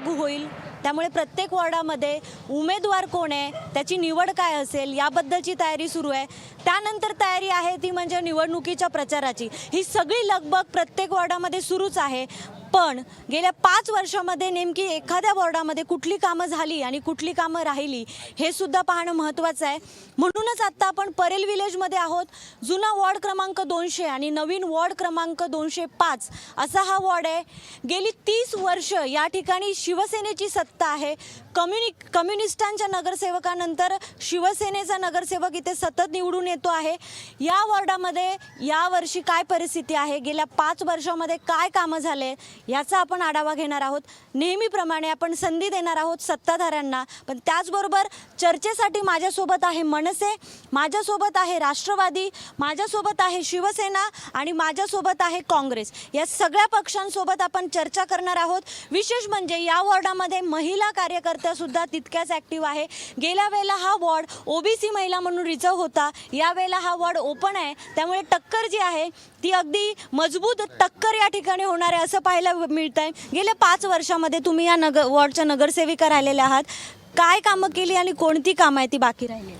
लागू होईल. त्यामुळे प्रत्येक वॉर्डामध्ये उमेदवार कोण आहे त्याची निवड काय असेल याबद्दलची तयारी सुरू आहे. त्यानंतर तयारी आहे ती म्हणजे निवडणुकीच्या प्रचाराची. ही सगळी लगबग प्रत्येक वॉर्डामध्ये सुरूच आहे. पण गेल्या पाच वर्षामध्ये नेमकी एखाद्या वॉर्डामध्ये कुठली कामं झाली आणि कुठली कामं राहिली हे सुद्धा पाहणं महत्त्वाचं आहे. म्हणूनच आत्ता आपण परेल विलेजमध्ये आहोत. जुना वॉर्ड क्रमांक दोनशे आणि नवीन वॉर्ड क्रमांक दोनशे पाच असा हा वॉर्ड आहे. गेली तीस वर्ष या ठिकाणी शिवसेनेची सत्ता आहे. कम्युनि कम्युनिस्टांच्या नगरसेवकानंतर शिवसेनेचा नगरसेवक इथे सतत निवडून येतो आहे. या वॉर्डामध्ये यावर्षी काय परिस्थिती आहे? गेल्या पाच वर्षामध्ये काय कामं झाले? याचा आपण आढावा घेणार आहोत. नेहमीप्रमाणे आपण संधी देणार आहोत सत्ताधाऱ्यांना. पण त्याचबरोबर चर्चेसाठी माझ्यासोबत आहे मनसे माझ्यासोबत आहे राष्ट्रवादी माझ्यासोबत आहे शिवसेना आणि माझ्यासोबत आहे काँग्रेस. या सगळ्या पक्षांसोबत आपण चर्चा करणार आहोत. विशेष म्हणजे या वॉर्डामध्ये महिला कार्यकर्त्या सुद्धा तितक्याच ॲक्टिव्ह आहे. गेल्या वेळेला हा वॉर्ड ओबीसी महिला म्हणून रिझर्व्ह होता. यावेळेला हा वॉर्ड ओपन आहे. त्यामुळे टक्कर जी आहे ती अगदी मजबूत टक्कर या ठिकाणी होणार आहे असं पाहायला मिळत आहे गेल्या पाच वर्षामध्ये तुम्ही या नगर वॉर्डच्या नगरसेविका राहिलेल्या आहात. काय कामं केली आणि कोणती कामं आहे ती बाकी राहिली?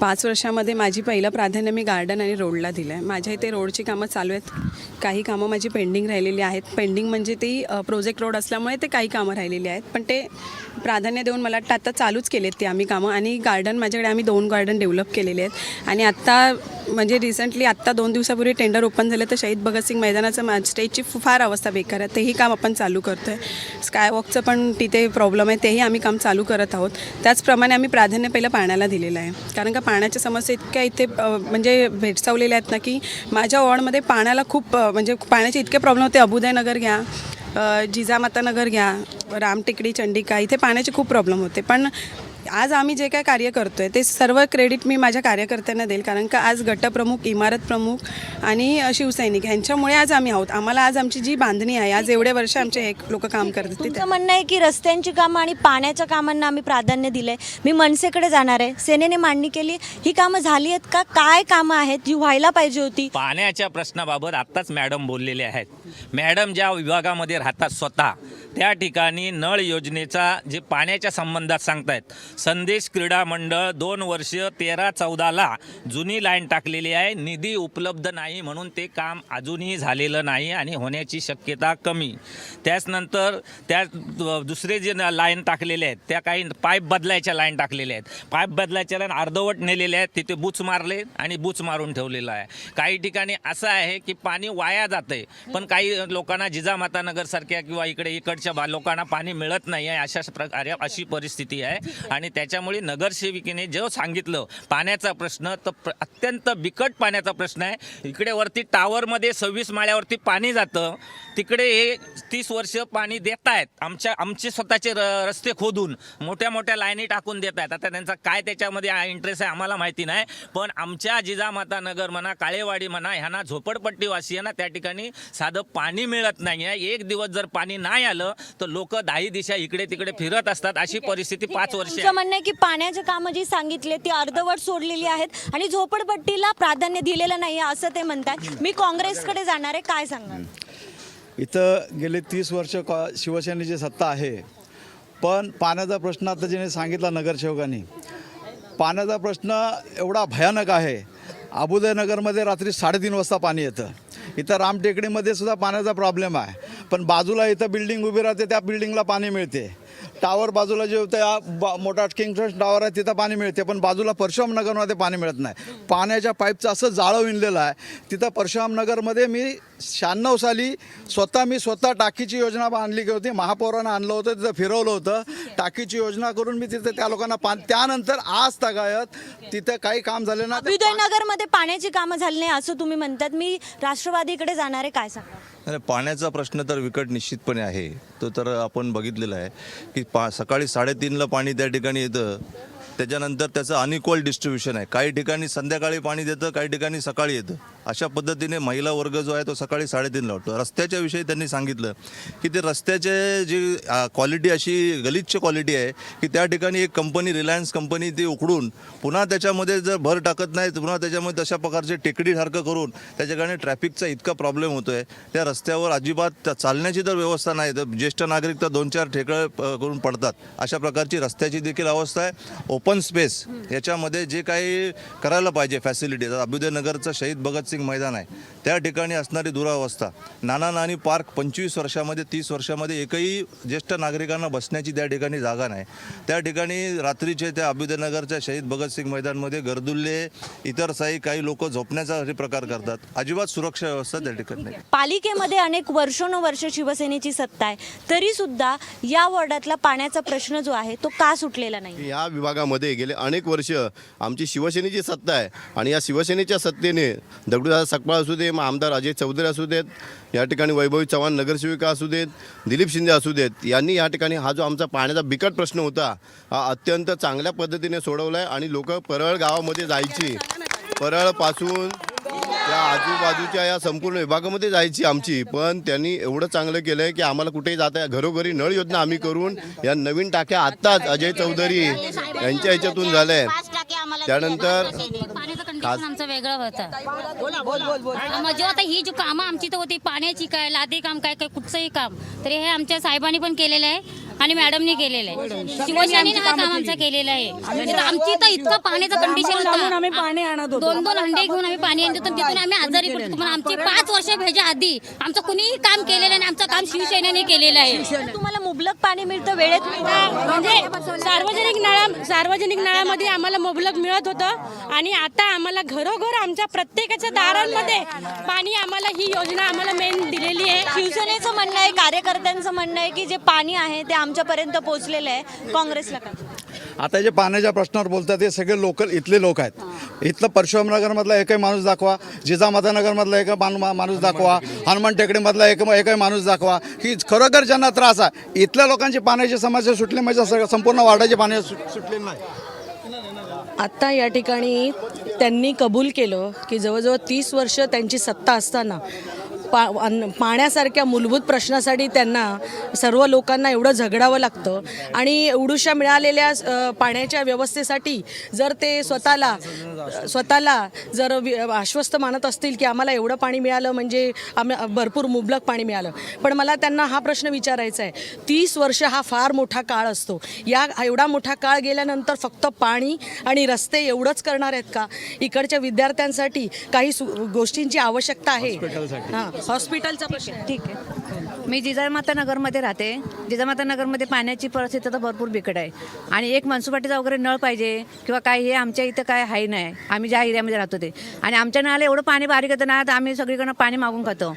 पाच वर्षामध्ये माझी पहिलं प्राधान्य मी गार्डन आणि रोडला दिलं आहे माझ्या इथे रोडची कामं चालू आहेत. काही कामं माझी पेंडिंग राहिलेली आहेत. पेंडिंग म्हणजे ती प्रोजेक्ट रोड असल्यामुळे ते काही कामं राहिलेली आहेत. पण ते प्राधान्य देऊन मला वाटतं आत्ता चालूच केलेत ते आम्ही कामं. आणि गार्डन माझ्याकडे आम्ही दोन गार्डन डेव्हलप केलेले आहेत. आणि आत्ता म्हणजे रिसेंटली आत्ता दोन दिवसापूर्वी टेंडर ओपन झालं तर शहीद भगतसिंग मैदानाचं मा स्टेजची फार अवस्था बेकार आहे. तेही काम आपण चालू करतो आहे स्कायवॉकचं पण तिथे प्रॉब्लेम आहे. तेही आम्ही काम चालू करत आहोत. त्याचप्रमाणे आम्ही प्राधान्य पहिलं पाण्याला दिलेलं आहे. कारण का पाण्याच्या समस्या इतक्या इथे म्हणजे भेडसावलेल्या आहेत ना की माझ्या वॉर्डमध्ये पाण्याला खूप म्हणजे पाण्याचे इतके प्रॉब्लेम होते. अबुदयनगर घ्या जिजामाता जिजामातानगर घ्या रामटेकडी चंडिका इथे पाण्याचे खूप प्रॉब्लेम होते. पण आज आम्ही जे काय कार्य करतो आहे ते सर्व क्रेडिट मी माझ्या कार्यकर्त्यांना देईल कारण का आज गटप्रमुख इमारत प्रमुख आणि शिवसैनिक ह्यांच्यामुळे आज आम्ही आहोत. आम्हाला आज आमची जी बांधणी आहे आज एवढे वर्ष आमचे एक लोक काम करतात. ते तुमचं म्हणणं आहे की रस्त्यांची कामं आणि पाण्याच्या कामांना आम्ही प्राधान्य दिलंय. मी मनसेकडे जाणार आहे. सेनेने मांडणी केली. ही कामं झाली आहेत का? काय कामं आहेत? जी व्हायला पाहिजे होती. पाण्याच्या प्रश्नाबाबत आत्ताच मॅडम बोललेले आहेत. मॅडम ज्या विभागामध्ये राहतात स्वतः त्या ठिकाणी नळ योजनेचा जे पाण्याच्या संबंधात सांगतायत संदेश क्रीडा मंडळ दोन वर्ष तेरा चौदाला जुनी लाईन टाकलेली आहे निधी उपलब्ध नाही म्हणून ते काम अजूनही झालेलं नाही आणि होण्याची शक्यता कमी. त्याचनंतर त्या दुसरे जे लाईन टाकलेले आहेत त्या काही पाईप बदलायच्या लाईन टाकलेल्या आहेत. पाईप बदलायच्या लाईन अर्धवट नेलेल्या आहेत तिथे बूच मारले आणि बूच मारून ठेवलेलं आहे. काही ठिकाणी असं आहे की पाणी वाया जातंय पण काही लोकांना जिजामाता नगरसारख्या किंवा इकडे इकडच्या बा लोकांना पाणी मिळत नाही आहे अशा प्रकारे अशी परिस्थिती आहे. आणि त्याच्यामुळे नगरसेविकेने जे सांगितलं पाण्याचा प्रश्न तर प्र- अत्यंत बिकट पाण्याचा प्रश्न आहे. इकडे वरती टावरमध्ये सव्वीस माळ्यावरती पाणी जातं. तिकडे हे तीस वर्ष पाणी देत आहेत आमच्या आमचे स्वतःचे र रस्ते खोदून मोठ्या मोठ्या लाईनी टाकून देत आहेत आता त्यांचा काय त्याच्यामध्ये इंटरेस्ट आहे आम्हाला माहिती नाही. पण आमच्या जिजामाता नगर म्हणा काळेवाडी म्हणा ह्यांना झोपडपट्टीवासी आहे ना त्या ठिकाणी साधं पाणी मिळत नाही आहे. एक दिवस जर पाणी नाही आलं तर लोक दाही दिशा इकडे तिकडे फिरत असतात. अशी परिस्थिती पाच वर्ष तुमचं म्हणणं आहे की पाण्याची कामं जी सांगितले ती अर्धवट सोडलेली आहेत आणि झोपडपट्टीला प्राधान्य दिलेलं नाही आहे असं ते म्हणतात. मी काँग्रेसकडे जाणार आहे. काय सांगणार? इथं गेले तीस वर्ष कॉ शिवसेनेची सत्ता आहे. पण पाण्याचा प्रश्न आता ज्याने सांगितला नगरसेवकांनी. पाण्याचा प्रश्न एवढा भयानक आहे. अबुदयनगरमध्ये रात्री साडेतीन वाजता पाणी येतं. इथं रामटेकडीमध्ये सुद्धा पाण्याचा प्रॉब्लेम आहे. पण बाजूला इथं बिल्डिंग उभी राहते त्या बिल्डिंगला पाणी मिळते. टावर बाजूला जे होतं मोठा किंगफिश टावर आहे तिथं पाणी मिळते. पण बाजूला परशुराम नगरमध्ये पाणी मिळत नाही. पाण्याच्या पाईपचं असं जाळं विणलेलं आहे. तिथं परशुराम नगरमध्ये मी शहाण्णव साली स्वतः मी स्वतः टाकीची योजना आणली होती. महापौरानं आणलं होतं तिथं फिरवलं होतं. टाकीची योजना करून मी तिथं त्या लोकांना पा त्यानंतर आज तगायत तिथं काही काम झालं ना अभ्युदयनगरमध्ये पाण्याची कामं झाली नाही असं तुम्ही म्हणतात. मी राष्ट्रवादीकडे जाणार आहे काय सांगा आणि पाण्याचा प्रश्न तर विकट निश्चितपणे आहे. तो तर आपण बघितलेला आहे की पा सकाळी साडेतीनला पाणी त्या ठिकाणी येतं. त्याच्यानंतर त्याचं अनइक्वल डिस्ट्रीब्युशन आहे. काही ठिकाणी संध्याकाळी पाणी देतं काही ठिकाणी सकाळी येतं. अशा पद्धतीने महिला वर्ग जो आहे तो सकाळी साडेतीनला उठतो. रस्त्याच्या विषयी त्यांनी सांगितलं की ते रस्त्याचे जी क्वालिटी अशी गलिच्छ क्वालिटी आहे की त्या ठिकाणी एक कंपनी रिलायन्स कंपनी ती उकडून पुन्हा त्याच्यामध्ये जर भर टाकत नाही पुन्हा त्याच्यामध्ये तशा प्रकारचे टेकडीसारखं करून त्या ठिकाणी ट्रॅफिकचा इतका प्रॉब्लेम होतो आहे त्या रस्त्यावर अजिबात चालण्याची तर व्यवस्था नाही. तर ज्येष्ठ नागरिक तर दोन चार ठेकळ करून पडतात. अशा प्रकारची रस्त्याची देखील अवस्था आहे. ओपन स्पेस याच्यामध्ये जे काही करायला पाहिजे फॅसिलिटी अभ्युदय नगरचं शहीद भगतसिंग मैदान आहे त्या ठिकाणी असणारी दुरावस्था. नाना नानी पार्क पंचवीस वर्षामध्ये तीस वर्षामध्ये एकही ज्येष्ठ नागरिकांना बसण्याची त्या ठिकाणी जागा नाही. त्या ठिकाणी रात्रीचे त्या अभ्युदय नगरच्या शहीद भगतसिंग मैदानमध्ये गर्दुल्ले इतर साई काही लोक झोपण्याचा हे प्रकार करतात. अजिबात सुरक्षा व्यवस्था त्या ठिकाणी नाही. पालिकेमध्ये अनेक वर्षानुवर्ष शिवसेनेची सत्ता आहे. तरी सुद्धा या वॉर्डातला पाण्याचा प्रश्न जो आहे तो का सुटलेला नाही? या विभागामध्ये गेले अनेक वर्ष आमची शिवसेनेची सत्ता आहे. आणि या शिवसेनेच्या सत्तेने दगडूदादा सकपाळ असू दे मग आमदार अजय चौधरी असू देत या ठिकाणी वैभवी चव्हाण नगरसेविका असू देत दिलीप शिंदे असू देत यांनी या ठिकाणी हा जो आमचा पाण्याचा बिकट प्रश्न होता हा अत्यंत चांगल्या पद्धतीने सोडवला आहे आणि लोक परळ गावामध्ये जायची. परळपासून त्या आजूबाजूच्या या संपूर्ण विभागामध्ये जायची आमची. पण त्यांनी एवढं चांगलं केलं आहे की आम्हाला कुठेही जाता घरोघरी नळ योजना आम्ही करून या नवीन टाक्या आत्ताच अजय चौधरी यांच्या ह्याच्यातून झाल्या त्यानंतर पाण्याचं कंडिशन आमचं वेगळं होतं. मग जो आता ही जी कामं आमची तर होती पाण्याची काय लादी काम काय काय कुठचंही काम. तर हे आमच्या साहेबांनी पण केलेलं आहे. आणि मॅडमनी केलेलं आहे. शिवसेनेने हा काम आमचा केलेला आहे. आमची तर इतकं पाण्याचं कंडिशन आम्ही पाणी आणत होतो. दोन दोन हंडे घेऊन आम्ही पाणी आणतो तर तिथून आम्ही आजारी पडतो पण आमची पाच वर्ष भेजा आधी. आमचं कुणीही काम केलेलं नाही. आमचं काम शिवसेनेने केलेलं आहे. तुम्हाला मुबलक पाणी मिळतं वेळेत. मिळतं म्हणजे सार्वजनिक नळा सार्वजनिक नळामध्ये आम्हाला मुबलक मिळत होतं. आणि आता आम्हाला घरोघर आमच्या प्रत्येकाच्या दारांमध्ये पाणी आम्हाला ही योजना आम्हाला मेन दिलेली आहे. शिवसेनेचं म्हणणं आहे कार्यकर्त्यांचं म्हणणं आहे की जे पाणी आहे ते आमच्यापर्यंत पोहोचलेलं आहे. काँग्रेसला का आता जे पाण्याच्या प्रश्नावर बोलतात ते सगळे लोकल इथले लोक आहेत. इथलं परशुराम नगरमधला एकही माणूस दाखवा जिजामाता नगरमधला एक माणूस दाखवा हनुमान टेकडीमधला एक एकही माणूस दाखवा. की खरोखर ज्यांना त्रास आहे इथल्या लोकांची पाण्याची समस्या सुटली म्हणजे सगळं संपूर्ण वार्डाची पाणी सुटली नाही. आत्ता या ठिकाणी त्यांनी कबूल केलं की जवळजवळ तीस वर्ष त्यांची सत्ता असताना पा अन्न- पाण्यासारख्या मूलभूत प्रश्नासाठी त्यांना सर्व लोकांना एवढं झगडावं लागतं. आणि एवढूशा मिळालेल्या पाण्याच्या व्यवस्थेसाठी जर ते स्वतःला स्वतःला जर आश्वस्त मानत असतील की आम्हाला एवढं पाणी मिळालं म्हणजे आम्ही भरपूर मुबलक पाणी मिळालं. पण मला त्यांना हा प्रश्न विचारायचा आहे. तीस वर्ष हा फार मोठा काळ असतो. या एवढा मोठा काळ गेल्यानंतर फक्त पाणी आणि रस्ते एवढंच करणार आहेत का? इकडच्या विद्यार्थ्यांसाठी काही सु गोष्टींची आवश्यकता आहे. हां. हॉस्पिटलचा प्रश्न आहे. ठीक आहे. मी जिजामाता नगरमध्ये राहते. जिजामाता नगरमध्ये पाण्याची परिस्थिती तर भरपूर बिकट आहे. आणि एक मनसुपाटीचा वगैरे नळ पाहिजे किंवा काय हे आमच्या इथं काय हाय नाही. आम्ही ज्या एरियामध्ये राहतो ते. आणि आमच्या नळाला एवढं पाणी बारीक येतं ना तर आम्ही सगळीकडनं पाणी मागून खातो.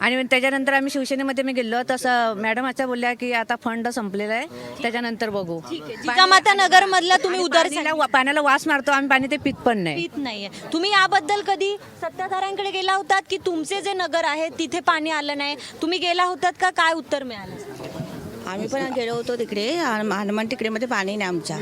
आणि त्याच्यानंतर आम्ही शिवसेनेमध्ये मी गेलो. तसं मॅडम अशा बोलल्या की आता फंड संपलेला आहे त्याच्यानंतर बघू. जिजामाता नगर मधला तुम्ही उदार पाण्याला पाण्याला वास मारतो आम्ही पाणी ते पित पण नाही. पीत नाहीये. तुम्ही याबद्दल कधी सत्ताधाऱ्यांकडे गेला होतात की तुमचे जे नगर आहे तिथे पाणी आलं नाही? तुम्ही गेला होतात का? काय उत्तर मिळालं? आम्ही पण गेलो होतो तिकडे हनुम- हनुमान तिकडेमध्ये पाणी नाही आमच्या.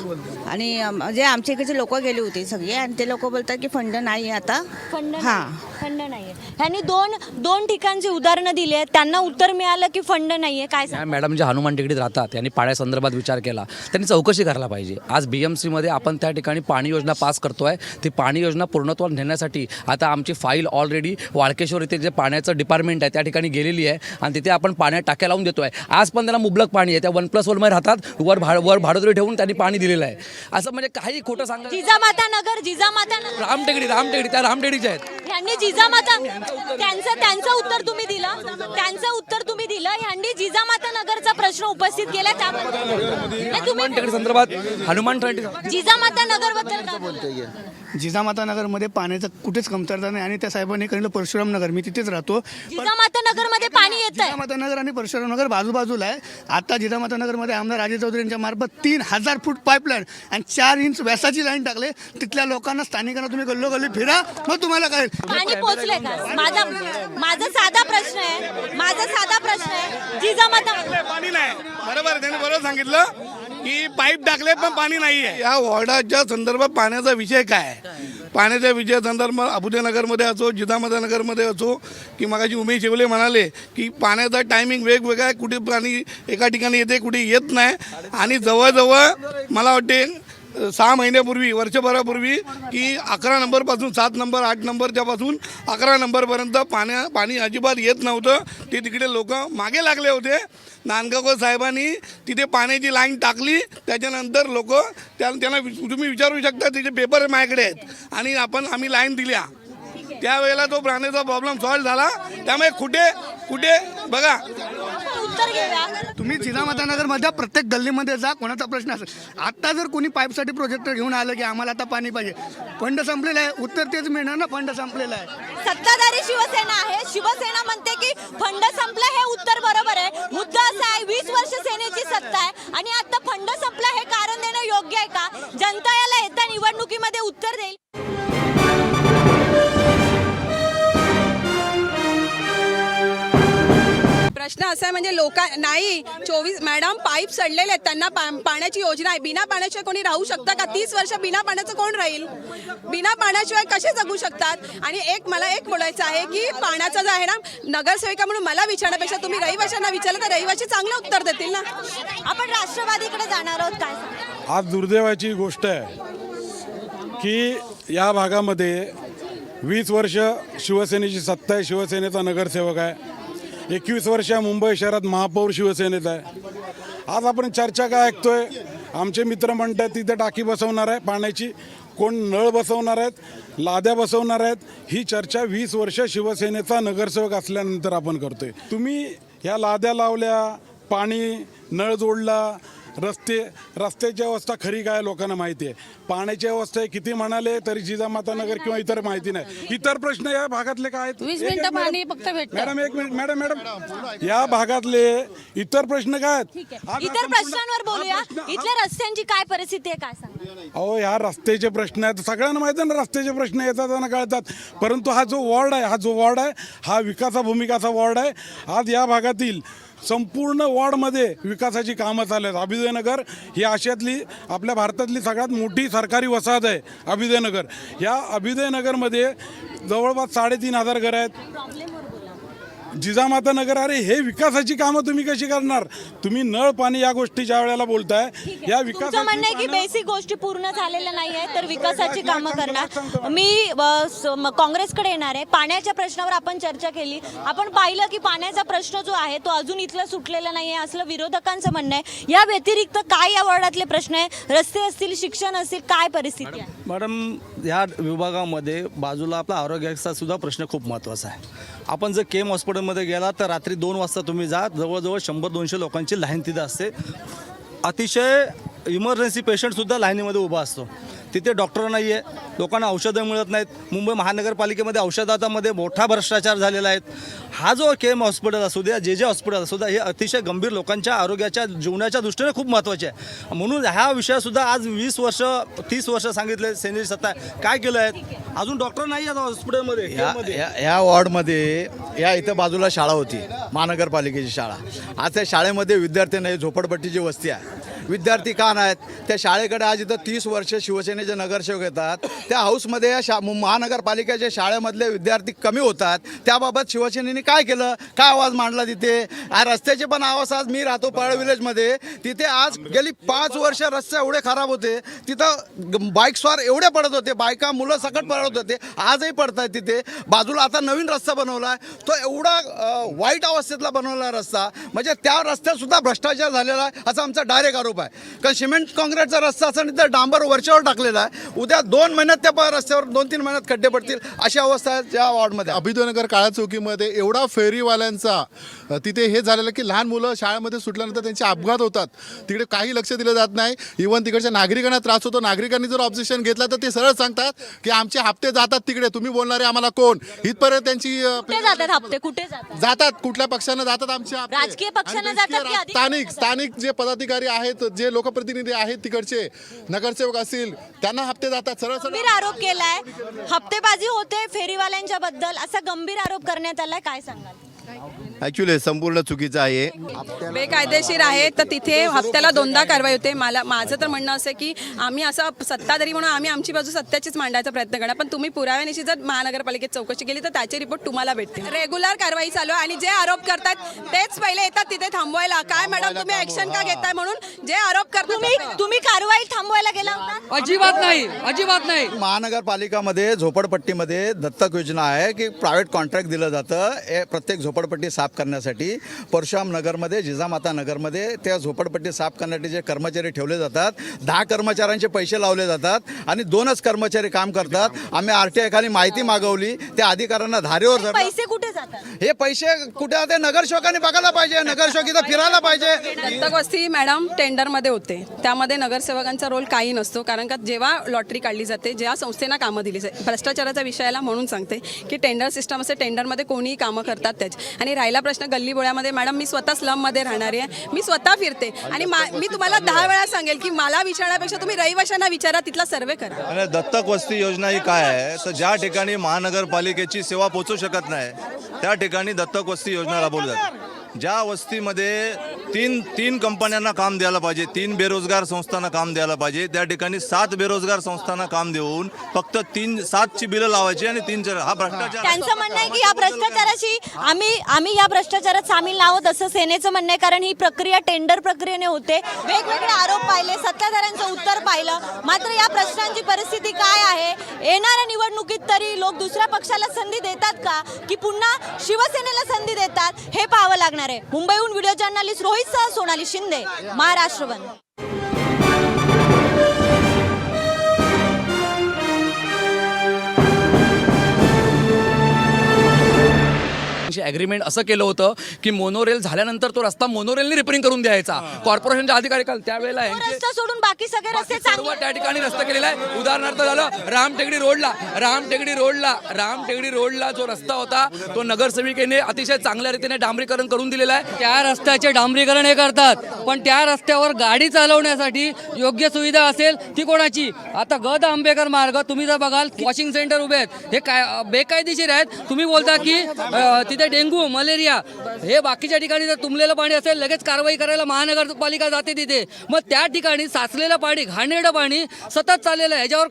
आणि अम, जे आमच्या इकडचे लोक गेले होते सगळे आणि ते लोक बोलतात की फंड नाही आता. फंड हां. फंड नाहीये. ह्यांनी दोन दोन ठिकाणची उदाहरणं दिली आहेत. त्यांना उत्तर मिळालं की फंड नाहीये. काय या मॅडम ज्या हनुमान टिकडीत राहतात त्यांनी पाण्यासंदर्भात विचार केला. त्यांनी चौकशी करायला पाहिजे. आज बी एम सीमध्ये आपण त्या ठिकाणी पाणी योजना पास करतो आहे ती पाणी योजना पूर्णत्वात नेण्यासाठी आता आमची फाईल ऑलरेडी वाळकेश्वर इथे जे पाण्याचं डिपार्टमेंट आहे त्या ठिकाणी गेलेली आहे. आणि तिथे आपण पाण्यात टाक्या लावून देतो आहे आज पण त्यांना मुबलक पाणी आहे. त्या वन प्लस वनमध्ये राहतात. वर भाड वर भाडोत्री ठेवून त्यांनी पाणी दिलेलं आहे. असं म्हणजे काही खोटं सांगा जिजामाता नगर जिजामाता नगर. रामटेकडी रामटेकडी त्या रामटेकडीच्या आहेत. ह्यांनी जिजामाता त्यांचं त्यांचं उत्तर तुम्ही दिलं. त्यांचं उत्तर तुम्ही दिलं. ह्यांनी जिजामाता नगरचा प्रश्न उपस्थित केला. त्याबद्दल हनुमान तुम्ही टेकडी संदर्भात हनुमान टेकडी जिजामाता नगरबद्दल जिजामाता नगरमध्ये पाण्याचं कुठेच कमतरता नाही आणि त्या साहेबांनी कळलं परशुराम नगर. मी तिथेच राहतो. जिजामाता नगरमध्ये पाणी येत आहे जिजामाता नगर आणि परशुराम नगर बाजूबाजूला आहे. आता जिजामाता नगरमध्ये आमदार राजे चौधरी यांच्या मार्फत तीन हजार फूट पाईपलाईन आणि चार इंच व्यासाची लाईन टाकले. तिथल्या लोकांना स्थानिकांना तुम्ही गल्लोगल्ली फिरा मग तुम्हाला कळेल. पाणी पोचले का? माझा माझा साधा प्रश्न आहे. माझा साधा प्रश्न आहे. जिजामाता पाणी नाही. बरोबर त्यांनी बरोबर सांगितलं की पाईप टाकले पण पाणी नाही आहे या वॉर्डाच्या संदर्भात पाण्याचा विषय काय? आहे? पाण्याच्या विषय संदर्भात अबुदनगरमध्ये असो जिजामातानगरमध्ये असो की मगाशी उमेश शेवले म्हणाले की पाण्याचा टायमिंग वेगवेगळा आहे. कुठे पाणी एका ठिकाणी येते कुठे येत नाही. आणि जवळजवळ मला वाटते सहा महिन्यापूर्वी वर्षभरापूर्वी की अकरा नंबरपासून सात नंबर आठ नंबरच्यापासून अकरा नंबरपर्यंत पाण्या पाणी अजिबात येत नव्हतं. ते तिकडे लोक मागे लागले होते. नांदगावकर साहेबांनी तिथे पाण्याची लाईन टाकली. त्याच्यानंतर लोक त्या त्यांना वि- तुम्ही विचारू शकता तिचे पेपर माझ्याकडे आहेत. आणि आपण आम्ही लाईन दिल्या. त्यावेळेला तो पाण्याचा प्रॉब्लेम सॉल्व्ह झाला. त्यामुळे कुठे कुठे बघा. उत्तर घेऊया तुम्ही जिजामातानगरमध्ये प्रत्येक गल्लीमध्ये जा कोणाचा प्रश्न असेल. आत्ता जर कोणी पाईपसाठी प्रोजेक्टर घेऊन आलं की आम्हाला आता पाणी पाहिजे. फंड संपलेला आहे. उत्तर तेच मिळणार ना फंड संपलेला आहे. सत्ताधारी शिवसेना आहे. शिवसेना म्हणते की फंड संपला हे उत्तर बरोबर आहे. मुद्दा असा आहे वीस वर्ष सेनेची सत्ता आहे आणि आता फंड संपला हे कारण देणं योग्य आहे का? जनता याला येत्या निवडणुकीमध्ये उत्तर देईल. प्रश्न असा आहे म्हणजे लोका नाही चोवीस मॅडम पाईप सडलेले आहेत त्यांना पा- पाण्याची योजना आहे. बिना पाण्याशिवाय कोणी राहू शकतं का? तीस वर्ष बिना पाण्याचं कोण राहील? बिना पाण्याशिवाय कसे जगू शकतात? आणि एक मला एक बोलायचं आहे की पाण्याचं जे आहे ना नगरसेविका म्हणून मला विचारण्यापेक्षा तुम्ही रहिवाशांना विचारलं तर रहिवाशी चांगलं उत्तर देतील ना? आपण राष्ट्रवादीकडे जाणार आहोत काय? आज दुर्दैवाची गोष्ट आहे की या भागामध्ये वीस वर्ष शिवसेनेची सत्ता आहे. शिवसेनेचा नगरसेवक आहे. एकवीस वर्ष मुंबई शहरात महापौर शिवसेनेचा आहे. आज आपण चर्चा काय ऐकतोय? आमचे मित्र म्हणतात तिथे टाकी बसवणार आहे पाण्याची कोण नळ बसवणार आहेत लाद्या बसवणार आहेत ही चर्चा वीस वर्ष शिवसेनेचा नगरसेवक असल्यानंतर आपण करतोय. तुम्ही ह्या लाद्या लावल्या पाणी नळ जोडला रस्ते रस्त्याची अवस्था खरी काय लोकांना माहिती आहे? पाण्याची अवस्था आहे किती म्हणाले तरी जिजामाता नगर किंवा इतर माहिती नाही. इतर प्रश्न या भागातले काय आहेत? वीस मिनिटं मॅडम- पाणी फक्त भेटतं. मॅडम एक मिनिट मॅडम मॅडम. या भागातले इतर प्रश्न काय आहेत? इतर प्रश्नांवर हा बोलूया प्रश्न- इथल्या रस्त्यांची काय परिस्थिती आहे काय सांगा? अहो ह्या रस्त्याचे प्रश्न आहेत. सगळ्यांना माहिती आहे ना रस्त्याचे प्रश्न येतात आणि कळतात. परंतु हा जो वॉर्ड आहे हा जो वॉर्ड आहे हा विकासा भूमिकाचा वॉर्ड आहे. आज या भागातील संपूर्ण वॉर्डमध्ये विकासाची कामं चालू आहेत. अभिजयनगर ही आशियातली आपल्या भारतातली सगळ्यात मोठी सरकारी वसाहत आहे अभिजयनगर या अभिजयनगरमध्ये जवळपास साडेतीन हजार घरं आहेत. जिजामाता नगर अरे हे विकासाची कामं तुम्ही कशी करणार? तुम्ही नळ पाणी या गोष्टी ज्या वेळेला बोलताय या तुमचं म्हणणं आहे की बेसिक गोष्टी पूर्ण झालेल्या नाही आहे तर विकासाची कामं करणार. मी अ, स- म- काँग्रेसकडे येणार आहे. पाण्याच्या प्रश्नावर आपण चर्चा केली. आपण पाहिलं की पाण्याचा प्रश्न जो आहे तो अजून इथला सुटलेला नाही आहे असलं विरोधकांचं म्हणणं आहे. या व्यतिरिक्त काय या वॉर्डातले प्रश्न आहे? रस्ते असतील शिक्षण असतील काय परिस्थिती आहे? मॅडम या विभागामध्ये बाजूला आपला आरोग्याचा सुद्धा प्रश्न खूप महत्त्वाचा आहे. आपण जर केम हॉस्पिटलमध्ये गेला तर रात्री दोन वाजता तुम्ही जा. जवळजवळ शंभर दोनशे लोकांची लाईन तिथं असते. अतिशय इमर्जन्सी पेशंटसुद्धा लाईनीमध्ये उभा असतो. तिथे डॉक्टर नाही आहे लोकांना औषधं मिळत नाहीत. मुंबई महानगरपालिकेमध्ये औषधामध्ये मोठा भ्रष्टाचार झालेला आहे. हा जो के एम हॉस्पिटल असू द्या जे जे हॉस्पिटल असू द्या हे अतिशय गंभीर लोकांच्या आरोग्याच्या जीवनाच्या दृष्टीने खूप महत्त्वाचे आहे. म्हणून ह्या विषयासुद्धा आज वीस वर्ष तीस वर्ष सांगितले सेनेची सत्ता. काय केलं आहे अजून डॉक्टर नाही आहेत हॉस्पिटलमध्ये या केममध्ये. या- या वॉर्डमध्ये या इथं बाजूला शाळा होती महानगरपालिकेची शाळा. आज त्या शाळेमध्ये विद्यार्थी नाही झोपडपट्टीची वस्ती आहे. विद्यार्थी का नाहीत? त्या शाळेकडे आज इथं तीस वर्ष शिवसेनेचे नगरसेवक येतात. त्या हाऊसमध्ये या शा महानगरपालिकेच्या शाळेमधले विद्यार्थी कमी होतात. त्याबाबत शिवसेनेने काय केलं? काय आवाज मांडला तिथे? रस्त्याचे पण आवाज आज मी राहतो पळ विलेजमध्ये. तिथे आज गेली पाच वर्ष रस्ते एवढे खराब होते. तिथं बाईकस्वार एवढे पडत होते. बायका मुलं सकट पडत होते. आजही पडत आहेत तिथे. बाजूला आता नवीन रस्ता बनवला आहे तो एवढा वाईट अवस्थेतला बनवला रस्ता. म्हणजे त्या रस्त्यात सुद्धा भ्रष्टाचार झालेला आहे असा आमचा डायरेक्ट आरोप आहे. कारण सिमेंट काँक्रीटचा रस्ता असेल तर डांबर वरच्यावर टाकलेला आहे. उद्या दोन महिन्यात त्या प- रस्त्यावर दोन तीन महिन्यात खड्डे पडतील अशी अवस्था आहे या वॉर्डमध्ये. अभिदनगर काळा चौकीमध्ये एवढा फेरीवाल्यांचा तिथे हे झालेलं की लहान मुलं शाळेमध्ये सुटल्यानंतर त्यांचे अपघात होतात. तिकडे काही लक्ष दिलं जात नाही. इव्हन तिकडच्या नागरिकांना त्रास होतो. नागरिकांनी जर ऑब्जेक्शन घेतलं तर ते सरळ सांगतात की आमचे हप्ते जातात तिकडे. तुम्ही बोलणारे आम्हाला कोण? इथपर्यंत त्यांची जातात हप्ते? कुठे जातात? जातात. कुठल्या पक्षानं जातात आमचे हप्ते. राजकीय पक्षानं स्थानिक? स्थानिक जे पदाधिकारी आहेत जे लोकप्रतिनिधी आहेत तिकडचे नगरसेवक असतील त्यांना हप्ते जातात. सरळ सरळ गंभीर आरोप केलाय. हप्तेबाजी होते फेरीवाल्यांच्या बद्दल असा गंभीर आरोप करण्यात आलाय. काय सांगाल? ॲक्च्युली संपूर्ण चुकीचं आहे. बेकायदेशीर आहे तर तिथे हप्त्याला दोनदा कारवाई होते. मला माझं तर म्हणणं असं की आम्ही असं सत्ताधारी म्हणून आम्ही आमची बाजू सत्याचीच मांडायचा प्रयत्न करणार. पण तुम्ही पुराव्यानिशी जर महानगरपालिकेत चौकशी केली तर त्याचे रिपोर्ट तुम्हाला भेटतील रेग्युलर कारवाई चालू आहे आणि जे आरोप करतात तेच पहिले येतात तिथे थांबवायला. काय मॅडम तुम्ही ऍक्शन का घेताय म्हणून जे आरोप करतात तुम्ही तुम्ही कारवाई थांबवायला गेला होता? अजिबात नाही अजिबात नाही. महानगरपालिकामध्ये झोपडपट्टीमध्ये दत्तक योजना आहे की प्रायव्हेट कॉन्ट्रॅक्ट दिलं जातं. हे प्रत्येक झोपडपट्टी साफ करण्यासाठी परशुराम नगरमध्ये जिजामाता नगरमध्ये त्या झोपडपट्टी साफ करण्यासाठी जे कर्मचारी ठेवले जातात दहा कर्मचाऱ्यांचे पैसे लावले जातात आणि दोनच कर्मचारी काम करतात. आम्ही आर टी आय खाली माहिती मागवली त्या अधिकाऱ्यांना धारेवर पैसे कुठे जातात हे पैसे कुठे जाते? नगरसेवकांनी बघायला पाहिजे नगरसेवक इथं फिरायला पाहिजे. दत्तक वस्ती मॅडम टेंडरमध्ये होते. त्यामध्ये नगरसेवकांचा रोल काही नसतो कारण का जेव्हा लॉटरी काढली जाते जेव्हा संस्थेना कामं दिली जाते. भ्रष्टाचाराच्या विषयाला म्हणून सांगते की टेंडर सिस्टम असे टेंडरमध्ये कोणीही कामं करतात त्याच. आणि राहिला प्रश्न गल्ली बोळ्यामध्ये मॅडम मी स्वतः स्लममध्ये राहणारी आहे मी स्वतः फिरते. आणि मा मी तुम्हाला दहा वेळा सांगेल की मला विचारण्यापेक्षा तुम्ही रहिवाशांना विचारा तिथला सर्वे करा. आणि दत्तक वस्ती योजना ही काय आहे? तर ज्या ठिकाणी महानगरपालिकेची सेवा पोचू शकत नाही त्या ठिकाणी दत्तक वस्ती योजना राबवली जाते. ज्या वस्तीमध्ये तीन तीन कंपन्यांना काम द्यायला पाहिजे. तीन बेरोजगार संस्थांना काम द्यायला पाहिजे. त्या ठिकाणी सात बेरोजगार संस्थांना काम देऊन फक्त तीन सातची बिलं लावायची आणि तीन हा भ्रष्टाचार त्यांचं म्हणणं आहे की या भ्रष्टाचाराशी आम्ही आम्ही या भ्रष्टाचारात सामील आहोत असं सेनेचं म्हणणं आहे कारण ही प्रक्रिया टेंडर प्रक्रियेने होते. वेगवेगळे आरोप पाहिले सत्ताधाऱ्यांचं उत्तर पाहिलं. मात्र या प्रश्नांची परिस्थिती काय आहे? येणाऱ्या निवडणुकीत तरी लोक दुसऱ्या पक्षाला संधी देतात का? की पुन्हा शिवसेनेला संधी देतात? हे पाहावं लागणार आहे. मुंबईहून व्हिडिओ जर्नलिस्ट रोहित सह सोनाली शिंदे महाराष्ट्र वन ॲग्रीमेंट असं केलं होतं की मोनोरेल झाल्यानंतर तो रस्ता मोनोरेलने रिपेअरिंग करून द्यायचा. कॉर्पोरेशनच्या अधिकारी काल त्यावेळेला यांचे सोडून बाकी सगळे रस्ते सर्व चांगले त्या ठिकाणी रस्ता केलेला आहे. उदाहरणार्थ झालं रामटेकडी रोडला. रामटेकडी रोडला. रामटेकडी रोडला जो रस्ता होता तो नगरसेविकेने अतिशय चांगल्या रीतीने डांबरीकरण करून दिलेला आहे. त्या रस्त्याचे डांबरीकरण हे करतात पण त्या रस्त्यावर गाडी चालवण्यासाठी योग्य सुविधा असेल ती कोणाची? आता गद आंबेकर मार्ग तुम्ही जर बघाल वॉशिंग सेंटर उभे आहेत. हे काय बेकायदेशीर आहेत. तुम्ही बोलता की अ, तिथे डेंग्यू मलेरिया हे बाकीच्या ठिकाणी जर तुंबलेलं पाणी असेल लगेच कारवाई करायला महानगरपालिका जाते तिथे. मग त्या ठिकाणी साचलेलं पाणी घाणेरडं पाणी सतत चाललेलं आहे. याच्यावर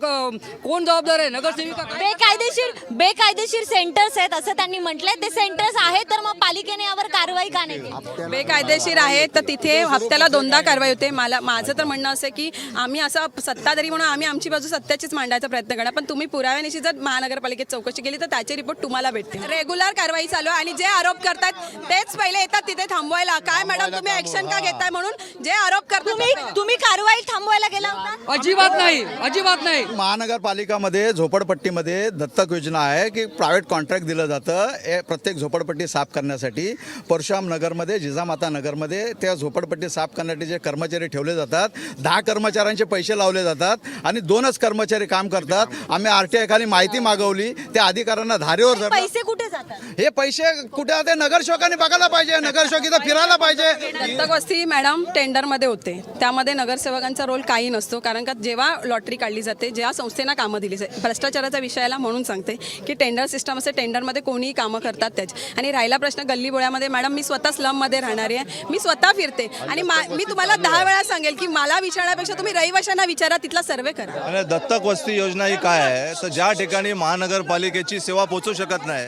कोण जबाबदार आहे? नगरसेविका काय? बेकायदेशीर बेकायदेशीर सेंटर्स आहेत असं त्यांनी म्हटलंय. ते सेंटर्स आहेत तर मग पालिकेने यावर कारवाई का नाही केली? बेकायदेशीर आहे तर तिथे हप्त्याला दोनदा कारवाई होते. मला माझं तर म्हणणं असं आहे की आम्ही असं सत्ताधारी म्हणून आम्ही आमची बाजू सत्याचीच मांडायचा प्रयत्न करणार. पण तुम्ही पुराव्यानिशी जर महानगरपालिकेत चौकशी केली तर त्याचे रिपोर्ट तुम्हाला भेटतील रेग्युलर कारवाई चालू आहे. आणि जे आरोप करतात तेच पहिले येतात तिथे थांबवायला. काय मॅडम तुम्ही ऍक्शन का घेताय म्हणून जे आरोप करतात तुम्ही तुम्ही कारवाई थांबवायला गेला होता? अजिबात नाही अजिबात नाही. महानगरपालिकामध्ये झोपडपट्टीमध्ये दत्तक योजना आहे की प्रायव्हेट कॉन्ट्रॅक्ट दिलं जातं. हे प्रत्येक झोपडपट्टी साफ करण्यासाठी परशुराम नगरमध्ये जिजामाता नगरमध्ये त्या झोपडपट्टी साफ करण्यासाठी जे कर्मचारी ठेवले जातात दहा कर्मचाऱ्यांचे पैसे लावले जातात आणि दोनच कर्मचारी काम करतात. आम्ही आर टी आय खाली माहिती मागवली त्या अधिकाऱ्यांना धारेवर पैसे कुठे जातात? हे पैसे कुठे जाते नगरसेवकांनी बघायला पाहिजे नगरसेवक इथं फिरायला पाहिजे. दत्तक वस्ती मॅडम टेंडरमध्ये होते. त्यामध्ये नगरसेवकांचा रोल काही नसतो कारण का जेव्हा लॉटरी काढली जाते जेव्हा संस्थेना कामं दिली जाते भ्रष्टाचाराच्या विषयाला म्हणून सांगते की टेंडर सिस्टम असे टेंडरमध्ये कोणीही कामं करतात त्याच. आणि राहिला प्रश्न गल्ली बोळ्यामध्ये मॅडम मी स्वतः स्लममध्ये राहणारी आहे मी स्वतः फिरते. आणि मा मी तुम्हाला दहा वेळा सांगेल की मला विचारण्यापेक्षा तुम्ही रहिवाशांना विचारा तिथला सर्वे करा. आणि दत्तक वस्ती योजना ही काय आहे? तर ज्या ठिकाणी महानगरपालिकेची सेवा पोचू शकत नाही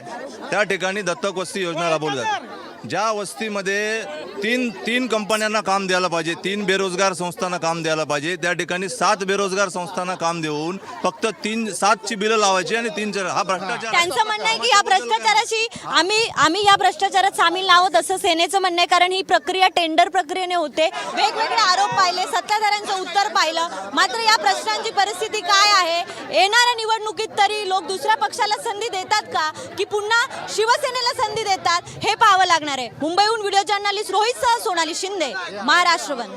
त्या ठिकाणी दत्तक वस्ती योजना राबवली जाते. ज्या वस्तीमध्ये तीन तीन कंपन्यांना काम द्यायला पाहिजे तीन बेरोजगार संस्थांना काम द्यायला पाहिजे त्या ठिकाणी सात बेरोजगार संस्थांना काम देऊन फक्त तीन सातची बिलं लावायची आणि तीन हा भ्रष्टाचार त्यांचं म्हणणं आहे की या भ्रष्टाचाराशी आम्ही आम्ही या भ्रष्टाचारात सामील आहोत असं सेनेचं म्हणणं आहे कारण ही प्रक्रिया टेंडर प्रक्रियेने होते. वेगवेगळे आरोप पाहिले सत्ताधाऱ्यांचं उत्तर पाहिलं. मात्र या प्रश्नांची परिस्थिती काय आहे? येणाऱ्या निवडणुकीत तरी लोक दुसऱ्या पक्षाला संधी देतात का? की पुन्हा शिवसेनेला संधी देतात? हे पाहावं लागणार आहे. मुंबईहून व्हिडिओ जर्नलिस्ट रोहित सह सोनाली शिंदे महाराष्ट्र वन.